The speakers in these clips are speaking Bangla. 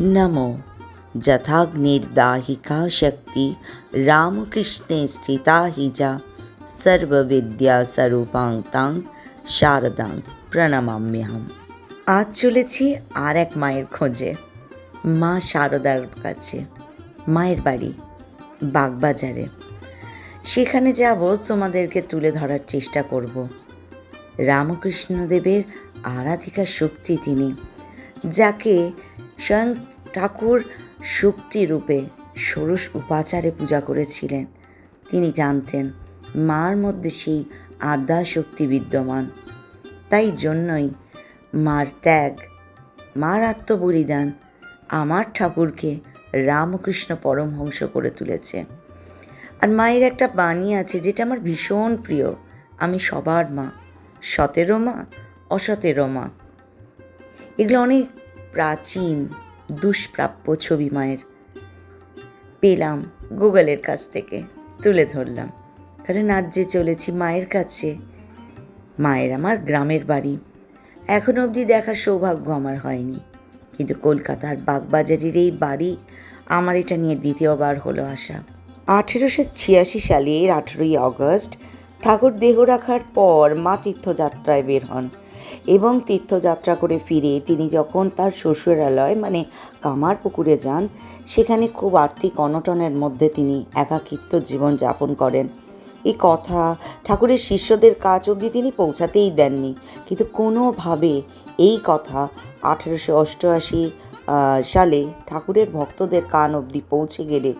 नमो যথাগ্নির্দাহিকা শক্তি রামকৃষ্ণে স্থিতা হি যা সর্ববিদ্যা স্বরূপাং তাং শারদাং প্রণমাম্যহম আজ চলেছি আর এক মায়ের খোঁজে, মা শারদার কাছে, মায়ের বাড়ি, বাগবাজারে। সেখানে যাব, তোমাদেরকে তুলে ধরার চেষ্টা করব। রামকৃষ্ণদেবের আরাধিকা শক্তি তিনি, যাকে স্বয়ং ঠাকুর শক্তি রূপে ষোড়শ উপাচারে পূজা করেছিলেন। তিনি জানতেন, মার মধ্যে সেই আদ্যা শক্তি বিদ্যমান। তাই জন্যই মার ত্যাগ, মার আত্মবলিদান আমার ঠাকুরকে রামকৃষ্ণ পরমহংস করে তুলেছে। আর মায়ের একটা বাণী আছে যেটা আমার ভীষণ প্রিয়, আমি সবার মা, সতেরো মা, অসতেরো মা। এগুলো অনেক প্রাচীন দুষ্প্রাপ্য ছবি মায়ের পেলাম গুগলের কাছ থেকে, তুলে ধরলাম। কারণ আজ যে চলেছি মায়ের কাছে, মায়ের আমার গ্রামের বাড়ি। এখন অবধি দেখার সৌভাগ্য আমার হয়নি। কিন্তু কলকাতার বাগবাজারের এই বাড়ি আমার এটা নিয়ে দ্বিতীয়বার হলো আসা আঠেরোশো ছিয়াশি সালের আঠেরোই আগস্ট ঠাকুর দেহ রাখার পর মা তীর্থযাত্রায় বের হন। এবং তীর্থযাত্রা করে ফিরে তিনি যখন তার শ্বশুরালয় মানে কামার পুকুরে যান, সেখানে খুব আর্থিক অনটনের মধ্যে তিনি একাকিত্ব জীবন যাপন করেন। এই কথা ঠাকুরের শিষ্যদের কাজ অবধি তিনি পৌঁছাতেই দেননি। কিন্তু কোনোভাবে এই কথা আঠেরোশো অষ্টআশি সালে ঠাকুরের ভক্তদের কান অবধি পৌঁছে গেলে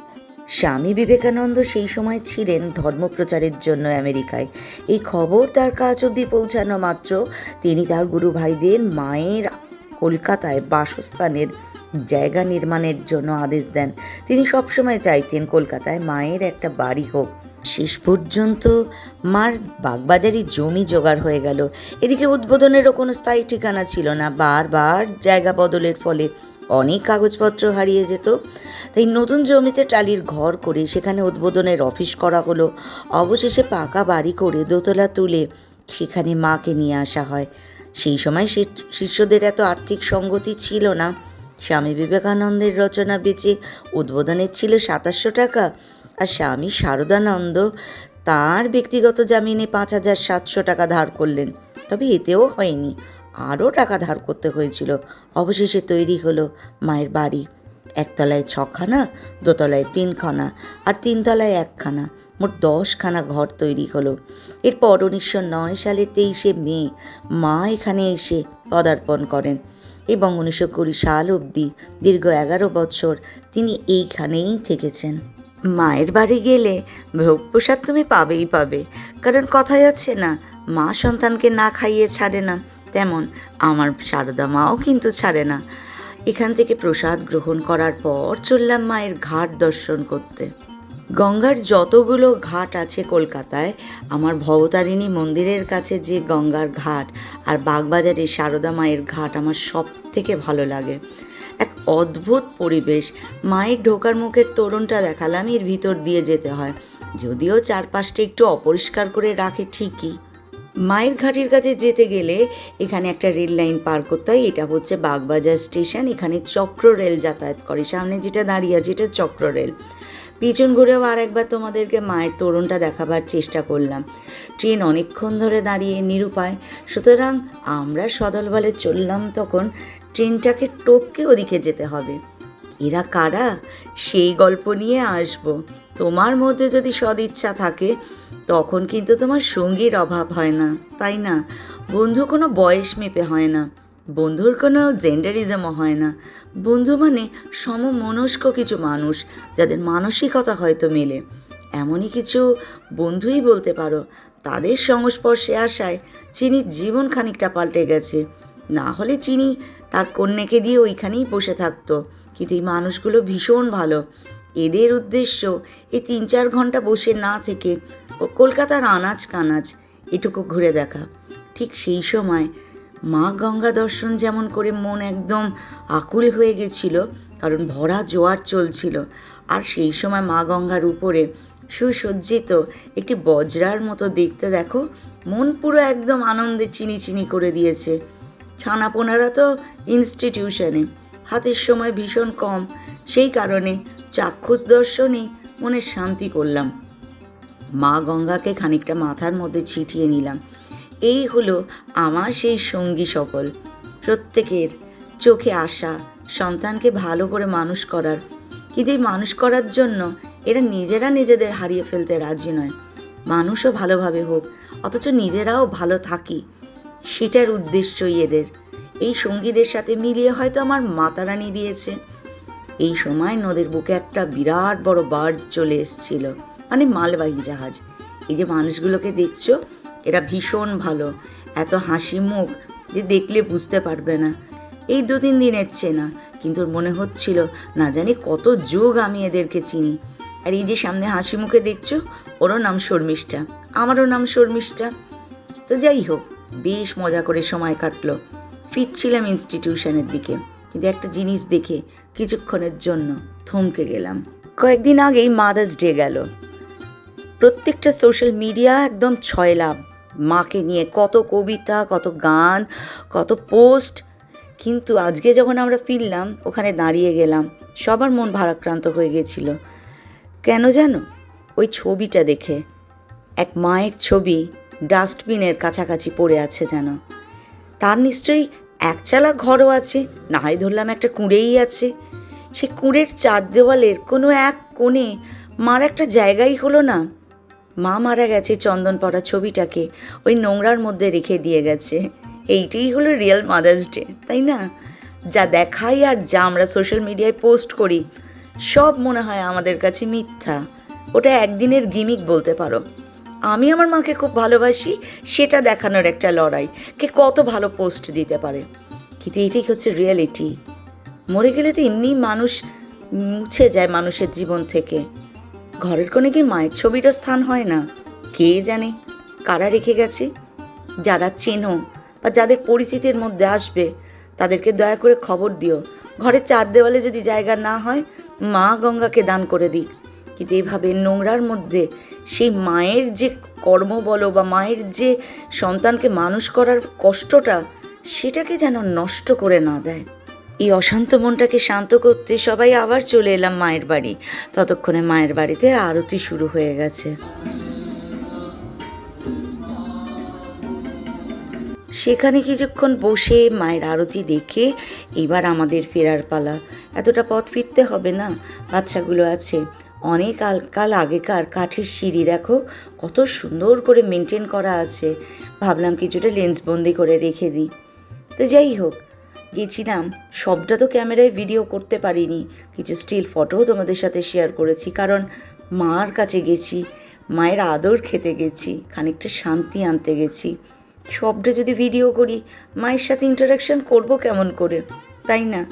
স্বামী বিবেকানন্দ সেই সময় ছিলেন ধর্মপ্রচারের জন্য আমেরিকায়। এই খবর তার কাছ অবধি পৌঁছানো মাত্র। তিনি তার গুরু ভাইদের মায়ের কলকাতায় বাসস্থানের জায়গা নির্মাণের জন্য আদেশ দেন। তিনি সবসময় চাইতেন কলকাতায় মায়ের একটা বাড়ি হোক। শেষ পর্যন্ত মার বাগবাজারি জমি জোগাড় হয়ে গেল। এদিকে উদ্বোধনেরও কোনো স্থায়ী ঠিকানা ছিল না। বারবার জায়গা বদলের ফলে অনেক কাগজপত্র হারিয়ে যেত। তাই নতুন জমিতে টালির ঘর করে সেখানে উদ্বোধনের অফিস করা হলো। অবশেষে পাকা বাড়ি করে দোতলা তুলে সেখানে মাকে নিয়ে আসা হয়। সেই সময় শিষ্যদের এত আর্থিক সঙ্গতি ছিল না। স্বামী বিবেকানন্দের রচনা বেচে উদ্বোধনের ছিল সাতাশশো টাকা। আর স্বামী শারদানন্দ তার ব্যক্তিগত জামিনে পাঁচ হাজার সাতশো টাকা ধার করলেন। তবে এতেও হয়নি। আরও টাকা ধার করতে হয়েছিল। অবশেষে তৈরি হলো মায়ের বাড়ি। একতলায় ছখানা, দোতলায় তিনখানা আর তিনতলায় একখানা। মোট দশখানা ঘর তৈরি হলো। এরপর উনিশশো নয় সালের তেইশে মে মা এখানে এসে পদার্পণ করেন এবং উনিশশো কুড়ি সাল অবধি দীর্ঘ এগারো বছর তিনি এইখানেই থেকেছেন। মায়ের বাড়ি গেলে ভোগ প্রসাদ তুমি পাবেই পাবে। কারণ কথাই আছে না, মা সন্তানকে না খাইয়ে ছাড়ে না। তেমন। আমার সারদা মাও কিন্তু ছাড়ে না। এখান থেকে প্রসাদ গ্রহণ করার পর চললাম মায়ের ঘাট দর্শন করতে। গঙ্গার যতগুলো ঘাট আছে কলকাতায়, আমার ভবতারিণী মন্দিরের কাছে যে গঙ্গার ঘাট আর বাগবাজারের সারদা মায়ের ঘাট আমার সব থেকে ভালো লাগে। এক অদ্ভুত পরিবেশ, মায়ের ঢোকার মুখের তোরণটা দেখালাম, এর ভিতর দিয়ে যেতে হয়। যদিও চারপাশটা একটু অপরিষ্কার করে রাখে ঠিকই। মায়ের ঘাটের কাছে যেতে গেলে এখানে একটা রেল লাইন পার করতে হয়। এটা হচ্ছে বাগবাজার স্টেশন। এখানে চক্র রেল যাতায়াত করে। সামনে যেটা দাঁড়িয়ে আছে এটা চক্র রেল। পিছন ঘুরেও আর একবার তোমাদেরকে মায়ের তরুণটা দেখাবার চেষ্টা করলাম। ট্রেন অনেকক্ষণ ধরে দাঁড়িয়ে নিরুপায়। সুতরাং আমরা সদল বলে চললাম তখন ট্রেনটাকে টপকে ওদিকে যেতে হবে। এরা কারা? সেই গল্প নিয়ে আসব। তোমার মধ্যে যদি সদিচ্ছা থাকে, তখন কিন্তু তোমার সঙ্গীর অভাব হয় না, তাই না? বন্ধু কোনো বয়স মেপে হয় না, বন্ধুর কোনো জেন্ডারিজমও হয় না। বন্ধু মানে সমমনস্ক কিছু মানুষ, যাদের মানসিকতা হয়তো মেলে। এমনই কিছু বন্ধুই বলতে পারো, তাদের সংস্পর্শে আসায় চিনির জীবন খানিকটা পাল্টে গেছে। না হলে চিনি তার কন্যাকে দিয়ে ওইখানেই বসে থাকতো। কিন্তু এই মানুষগুলো ভীষণ ভালো। এদের উদ্দেশ্য এই তিন চার ঘণ্টা বসে না থেকে ও কলকাতার আনাজ কানাজ এটুকু ঘুরে দেখা। ঠিক সেই সময় মা গঙ্গা দর্শন যেমন করে মন একদম আকুল হয়ে গেছিল, কারণ ভরা জোয়ার চলছিল। আর সেই সময় মা গঙ্গার উপরে সুসজ্জিত একটি বজরার মতো দেখতে দেখো, মন পুরো একদম আনন্দে চিনি চিনি করে দিয়েছে। ছানাপোনারা তো ইনস্টিটিউশনে হাতের সময় ভীষণ কম। সেই কারণে চাক্ষুষ দর্শনেই মনে শান্তি করলাম। মা গঙ্গাকে খানিকটা মাথার মধ্যে ছিটিয়ে নিলাম। এই হলো আমার সেই সঙ্গী সকল। প্রত্যেকের চোখে আসা সন্তানকে ভালো করে মানুষ করার। কিন্তু এই মানুষ করার জন্য এরা নিজেরা নিজেদের হারিয়ে ফেলতে রাজি নয়। মানুষও ভালোভাবে হোক, অথচ নিজেরাও ভালো থাকি। সেটার উদ্দেশ্যই এদের। এই সঙ্গীদের সাথে মিলিয়ে হয়তো আমার মাতারানি দিয়েছে। এই সময় নদীর বুকে একটা বিরাট বড় বার্ড চলে এসেছিল মানে মালবাহী জাহাজ। এই যে মানুষগুলোকে দেখছ, এরা ভীষণ ভালো। এত হাসি মুখ যে দেখলে বুঝতে পারবে না। এই দু তিন দিন দিনের চেনা, কিন্তু মনে হচ্ছিল, না জানি কত যুগ আমি এদেরকে চিনি। আর এই যে সামনে হাসি মুখে দেখছ, ওরও নাম শর্মিষ্ঠা, আমারও নাম শর্মিষ্ঠা। তো যাই হোক বেশ মজা করে সময় কাটলো। ফিরছিলাম ইনস্টিটিউশনের দিকে। কিন্তু একটা জিনিস দেখে কিছুক্ষণের জন্য থমকে গেলাম। কয়েকদিন আগেই মাদার্স ডে গেল। প্রত্যেকটা সোশ্যাল মিডিয়া একদম ছয় লাভ। মাকে নিয়ে কত কবিতা, কত গান, কত পোস্ট কিন্তু আজকে যখন আমরা ফিরলাম, ওখানে দাঁড়িয়ে গেলাম। সবার মন ভারাক্রান্ত হয়ে গেছিল। কেন জানো? ওই ছবিটা দেখে। এক মায়ের ছবি ডাস্টবিনের কাছাকাছি পড়ে আছে যেন। তার নিশ্চয়ই একচালা ঘরও আছে না হয় ধরলাম একটা কুঁড়েই আছে। সে কুঁড়ের চার দেওয়ালের কোনো এক কোণে মার একটা জায়গাই হলো না। মা মারা গেছে চন্দন পড়া ছবিটাকে, ওই নোংরার মধ্যে রেখে দিয়ে গেছে। এইটাই হলো রিয়েল মাদার্স ডে তাই না? যা দেখাই আর যা আমরা সোশ্যাল মিডিয়ায় পোস্ট করি, সব মনে হয় আমাদের কাছে মিথ্যা। ওটা একদিনের গিমিক বলতে পারো। আমি আমার মাকে খুব ভালোবাসি, সেটা দেখানোর একটা লড়াই। কে কত ভালো পোস্ট দিতে পারে। কিন্তু এটাই হচ্ছে রিয়েলিটি। মরে গেলে তো এমনি মানুষ মুছে যায় মানুষের জীবন থেকে। ঘরের কোণে কি মায়ের ছবিটা স্থান হয় না? কে জানে কারা রেখে গেছে? যারা চেনো বা যাদের পরিচিতির মধ্যে আসবে, তাদেরকে দয়া করে খবর দিও। ঘরের চার দেওয়ালে যদি জায়গা না হয়, মা গঙ্গাকে দান করে দিক। কিন্তু এইভাবে নোংরার মধ্যে সেই মায়ের যে কর্ম বলো বা মায়ের যে সন্তানকে মানুষ করার কষ্টটা, সেটাকে যেন নষ্ট করে না দেয়। এই অশান্ত মনটাকে শান্ত করতে সবাই আবার চলে এলাম মায়ের বাড়ি। ততক্ষণে মায়ের বাড়িতে আরতি শুরু হয়ে গেছে। সেখানে কিছুক্ষণ বসে মায়ের আরতি দেখে এবার আমাদের ফেরার পালা। এতটা পথ ফিরতে হবে না, বাচ্চাগুলো আছে। অনেক কাল আগেকার কাঠের সিঁড়ি, দেখো, কত সুন্দর করে মেনটেন করা আছে। ভাবলাম কিছুটা লেন্সবন্দি করে রেখে দিই। তো যাই হোক, গেছিলাম। সবটা তো ক্যামেরায় ভিডিও করতে পারিনি। কিছু স্টিল ফটোও তোমাদের সাথে শেয়ার করেছি। কারণ মার কাছে গেছি, মায়ের আদর খেতে গেছি, খানিকটা শান্তি আনতে গেছি। সবটা যদি ভিডিও করি, মায়ের সাথে ইন্টারাকশান করব কেমন করে? তাই না?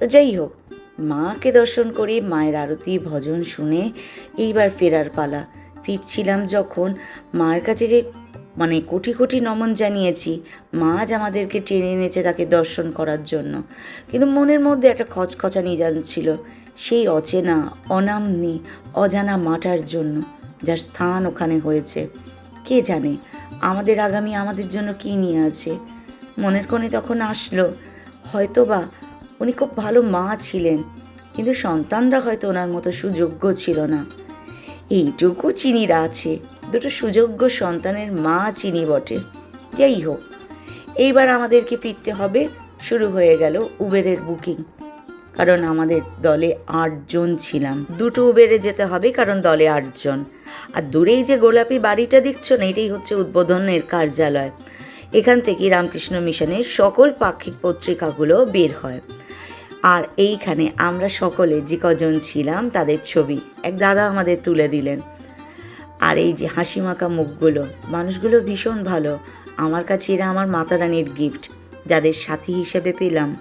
তো যাই হোক মাকে দর্শন করে মায়ের আরতি, ভজন শুনে এইবার ফেরার পালা। ফিরছিলাম যখন মার কাছে যে মানে কোটি কোটি নমন জানিয়েছি, মা আজ আমাদেরকে টেনে এনেছে তাকে দর্শন করার জন্য। কিন্তু মনের মধ্যে একটা খচখচা খচখচানি জানছিল, সেই অচেনা, অনামনি, অজানা মাটার জন্য, যার স্থান ওখানে হয়েছে। কে জানে, আমাদের আগামী আমাদের জন্য কী নিয়ে আছে? মনের কোণে তখন আসলো, হয়তোবা উনি খুব ভালো মা ছিলেন, কিন্তু সন্তানরা হয়তো ওনার মতো সুযোগ্য ছিল না। এইটুকু চিনিরা আছে, দুটো সুযোগ্য সন্তানের মা চিনি বটে। যাই হোক, এইবার আমাদেরকে ফিরতে হবে, শুরু হয়ে গেল উবেরের বুকিং। কারণ আমাদের দলে আটজন ছিলাম। দুটো উবেরে যেতে হবে, কারণ দলে আটজন। আর দূরেই যে গোলাপি বাড়িটা দেখছ না, এটাই হচ্ছে উদ্বোধনের কার্যালয়। এখান থেকে রামকৃষ্ণ মিশনের সকল পাক্ষিক পত্রিকাগুলো বের হয়। আর এইখানে আমরা সকলে যে কজন ছিলাম, তাদের ছবি এক দাদা আমাদের তুলে দিলেন। আর এই যে হাসি মাখা মুখগুলো, মানুষগুলো ভীষণ ভালো। আমার কাছে এরা আমার মাতারানির গিফট যাদের সাথী হিসেবে পেলাম।